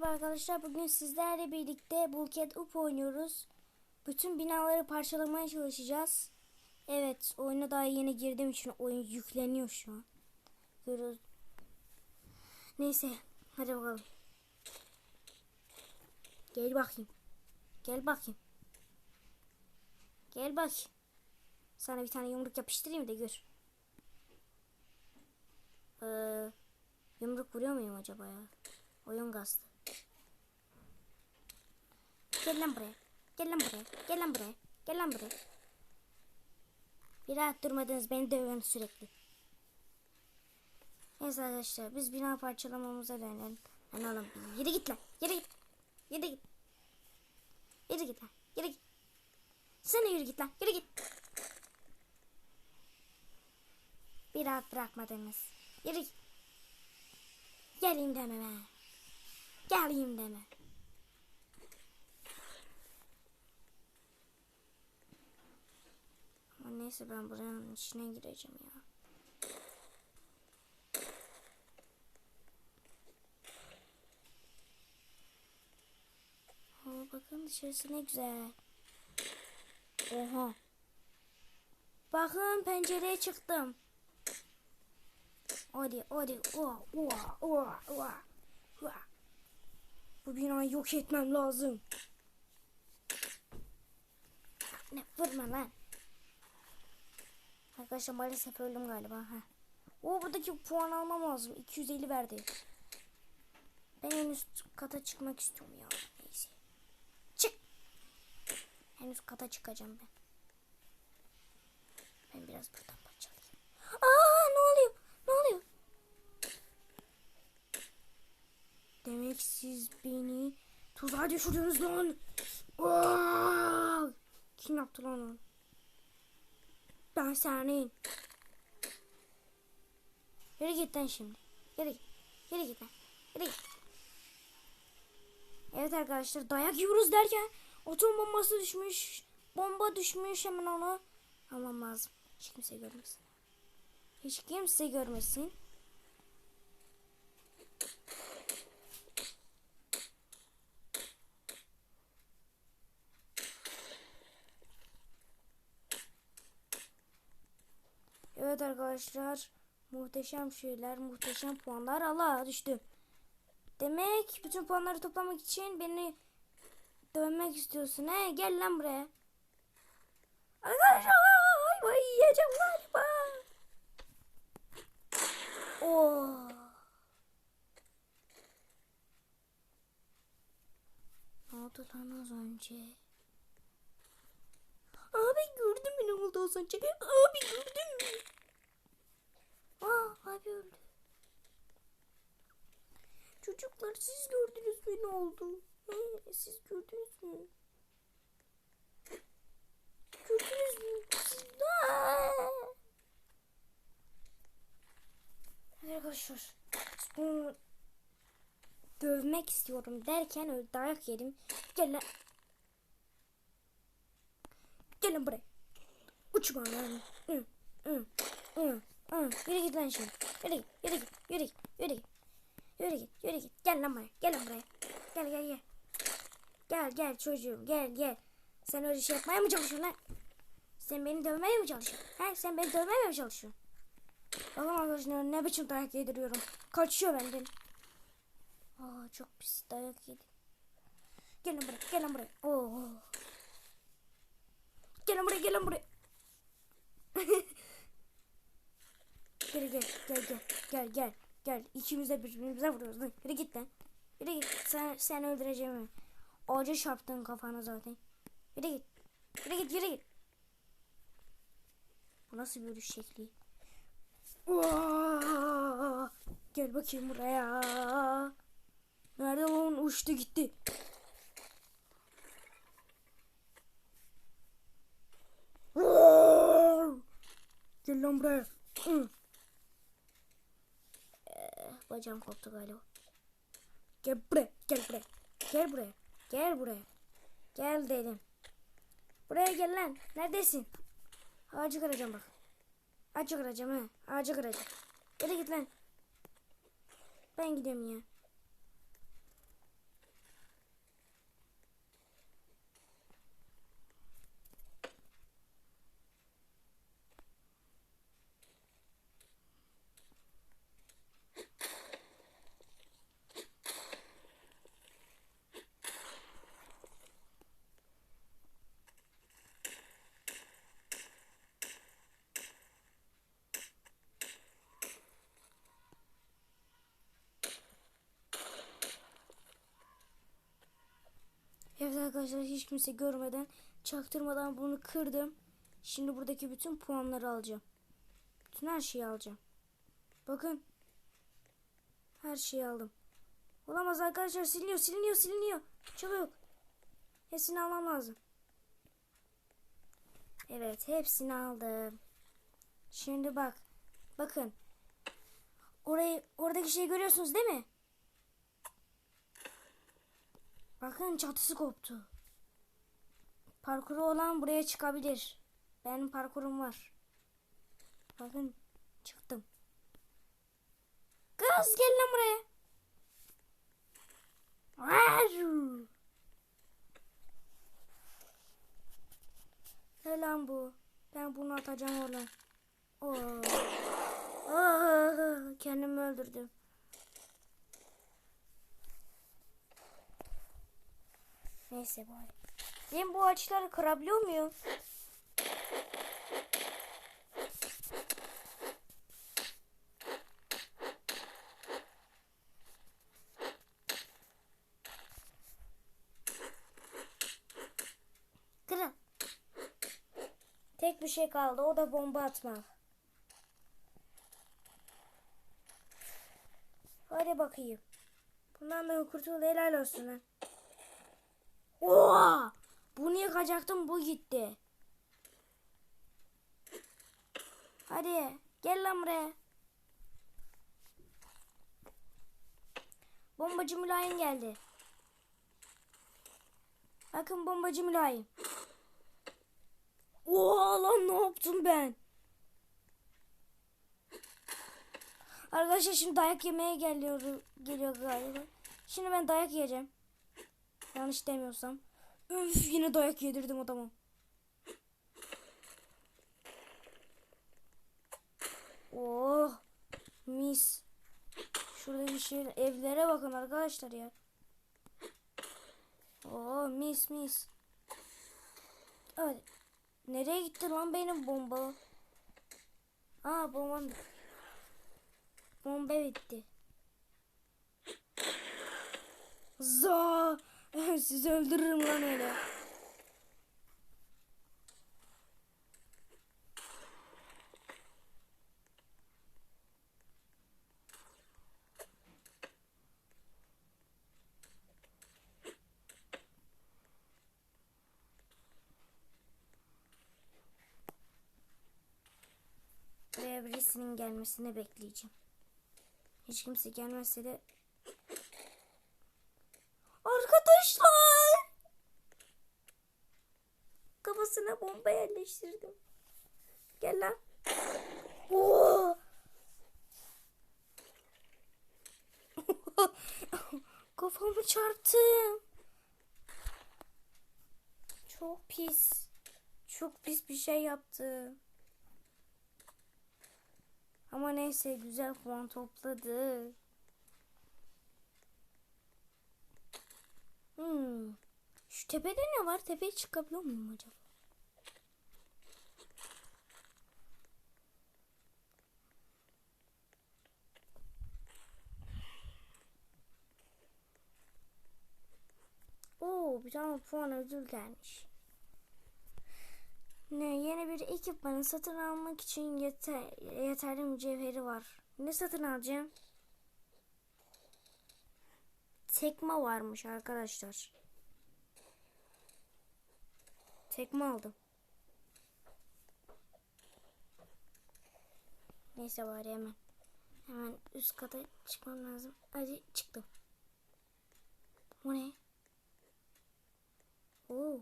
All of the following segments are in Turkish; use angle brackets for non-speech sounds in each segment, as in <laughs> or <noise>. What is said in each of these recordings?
Merhaba Arkadaşlar bugün sizlerle birlikte Bulket Up oynuyoruz. Bütün binaları parçalamaya çalışacağız. Evet oyuna daha yeni girdiğim için oyun yükleniyor şu an. Görüyoruz. Neyse hadi bakalım. Gel bakayım. Gel bakayım. Gel bak. Sana bir tane yumruk yapıştırayım da gör. Ee, yumruk vuruyor muyum acaba ya? Oyun gazdı. Gel lan buraya. Gel lan buraya. Gel lan buraya. Gel lan buraya. Bir rahat durmadınız beni dövüyorsunuz sürekli. Neyse arkadaşlar biz bina parçalamamıza dönelim. Lan oğlum yürü git lan. Yürü git. Yürü git. Yürü git lan. Yürü git. Sen yürü git lan. Yürü git. Bir rahat bırakmadınız. Yürü git. Geleyim deme be. Geleyim deme. Ama neyse ben buranın içine gireceğim ya. Oo, bakın dışarısı ne güzel. Oha. Bakın pencereye çıktım. Hadi hadi. Oha oha oha oha. oha. Bu binayı yok etmem lazım. Ne vurma lan. Arkadaşlar maalesef öldüm galiba. Ha. O buradaki puan almam lazım. 250 verdi. Ben en üst kata çıkmak istiyorum ya. Neyse. Çık. En kata çıkacağım ben. Ben biraz buradan parçalayayım. Aa ne oluyor? Ne oluyor? Demek siz beni tuzağa düşürdünüz lan. Aa! Kim yaptı lan onu? Ben senin. Yürü git lan şimdi. Yürü git. Yürü git lan. Yürü git. Evet arkadaşlar dayak yiyoruz derken otom bombası düşmüş. Bomba düşmüş hemen onu almam lazım. Hiç kimse görmesin. Hiç kimse görmesin. Evet arkadaşlar muhteşem şeyler muhteşem puanlar Allah düştü. Demek bütün puanları toplamak için beni dövmek istiyorsun he gel lan buraya. Arkadaşlar ayva yiyeceğim galiba. Oh. Ne oldu lan az önce? Abi gördün mü ne oldu az önce? Abi gördün abi öldü. Çocuklar siz gördünüz mü ne oldu? He, siz gördünüz mü? Gördünüz mü? Arkadaşlar bunu dövmek istiyorum derken öyle dayak yedim. Gel lan. Gelin buraya. Uçma lan. Hı, hı, hı, Yürü git lan şimdi. Yürü git, yürü git, yürü git, yürü git. Yürü git, yürü git. Gel lan buraya, gel lan buraya. Gel, gel, gel. Gel, gel çocuğum, gel, gel. Sen öyle şey yapmaya mı çalışıyorsun lan? Sen beni dövmeye mi çalışıyorsun? He? Sen beni dövmeye mi çalışıyorsun? Bakın arkadaşlar ne biçim dayak yediriyorum. Kaçıyor benden. Aa çok pis dayak yedim. Gelin buraya, gelin buraya. Oo. Gelin buraya, gelin buraya. <laughs> gel gel, gel gel, gel gel. İkimiz de birbirimize vuruyoruz. Lan. Yürü git lan. Yürü git. Sen, sen öldüreceğim. Ağaca çarptın kafana zaten. Yürü git. Yürü git, yürü git. Bu nasıl bir şekli? Aa, Gel bakayım buraya. Nerede lan uçtu gitti. Gel lan buraya. Bacağım koptu galiba. Gel buraya, gel buraya. Gel buraya. Gel buraya. Gel dedim. Buraya gel lan. Neredesin? Ağacı kıracağım bak. Ağacı kıracağım ha. Ağacı kıracağım. Yürü git lan. Ben gidiyorum ya. Evet arkadaşlar hiç kimse görmeden çaktırmadan bunu kırdım. Şimdi buradaki bütün puanları alacağım. Bütün her şeyi alacağım. Bakın. Her şeyi aldım. Olamaz arkadaşlar siliniyor siliniyor siliniyor. Çabuk. Hepsini almam lazım. Evet hepsini aldım. Şimdi bak. Bakın. Orayı oradaki şeyi görüyorsunuz değil mi? Bakın çatısı koptu. Parkuru olan buraya çıkabilir. Benim parkurum var. Bakın çıktım. Kız gel lan buraya. Ne lan bu? Ben bunu atacağım oğlum. Oo. Aa, kendimi öldürdüm. Neyse bari. Ben bu ağaçları kırabiliyor muyum? Kırın. Tek bir şey kaldı o da bomba atmak. Hadi bakayım. Bundan da kurtul helal olsun lan. Oha! Bunu yakacaktım bu gitti. Hadi gel lan buraya. Bombacı mülayim geldi. Bakın bombacı mülayim. Oha lan ne yaptım ben? Arkadaşlar şimdi dayak yemeye geliyor, geliyor galiba. Şimdi ben dayak yiyeceğim. Yanlış demiyorsam. Üf yine dayak yedirdim adamı. Oh mis. Şurada bir şey evlere bakın arkadaşlar ya. Oh mis mis. Hadi. Nereye gitti lan benim bomba? Aa bombam. Bomba bitti. Za <laughs> sizi öldürürüm lan öyle. Birisinin gelmesini bekleyeceğim. Hiç kimse gelmezse de Arkadaşlar. Kafasına bomba yerleştirdim. Gel lan. Oo. Kafamı çarptım. Çok pis. Çok pis bir şey yaptım. Ama neyse güzel puan topladı. Hmm. Şu tepede ne var? Tepeye çıkabiliyor muyum acaba? Oo, bir tane puan ödül gelmiş. Ne yeni bir ekipmanı satın almak için yeter, yeterli mücevheri var. Ne satın alacağım? Tekme varmış arkadaşlar. Tekme aldım. Neyse bari hemen. Hemen üst kata çıkmam lazım. Hadi çıktım. Bu ne? Oo,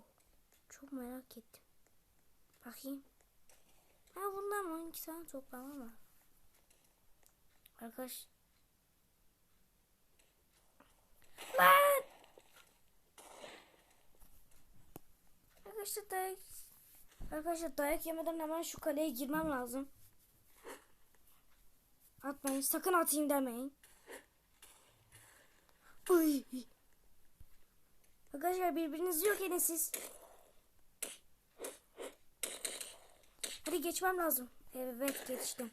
çok merak ettim. Bakayım. Ha bundan mı? İki tane toplamam var. Arkadaş. Lan! Arkadaşlar dayak... Arkadaşlar dayak yemeden hemen şu kaleye girmem lazım. Atmayın. Sakın atayım demeyin. Uy. Arkadaşlar birbirinizi yok edin siz. Hadi geçmem lazım. Evet geçtim.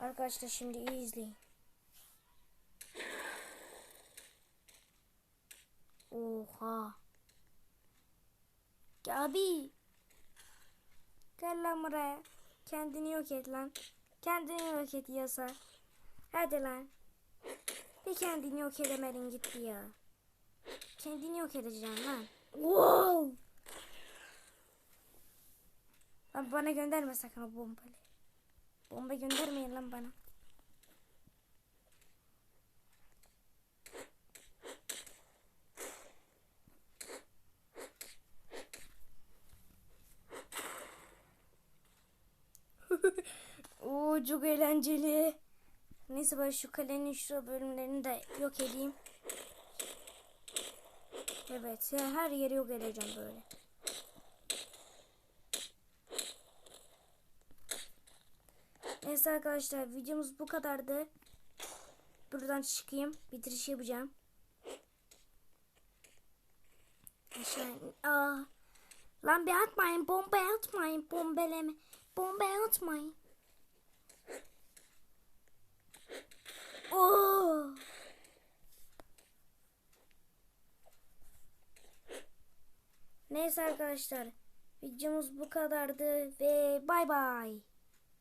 Arkadaşlar şimdi iyi izleyin. Oha. Abi. Gel lan buraya. Kendini yok et lan. Kendini yok et yasa. Hadi lan. Bir kendini yok edemedin gitti ya. Kendini yok edeceksin lan. Wow. Lan bana gönderme sakın o bombayı. Bomba göndermeyin lan bana. <laughs> Oo çok eğlenceli. Neyse ben şu kalenin şu bölümlerini de yok edeyim. Evet her yeri yok edeceğim böyle. Neyse arkadaşlar videomuz bu kadardı. Buradan çıkayım. Bitiriş yapacağım. Aşağı Aa. Lan bir atmayın. Bomba atmayın. Bombeleme. Bomba atmayın. Oo. Neyse arkadaşlar. Videomuz bu kadardı ve bay bay.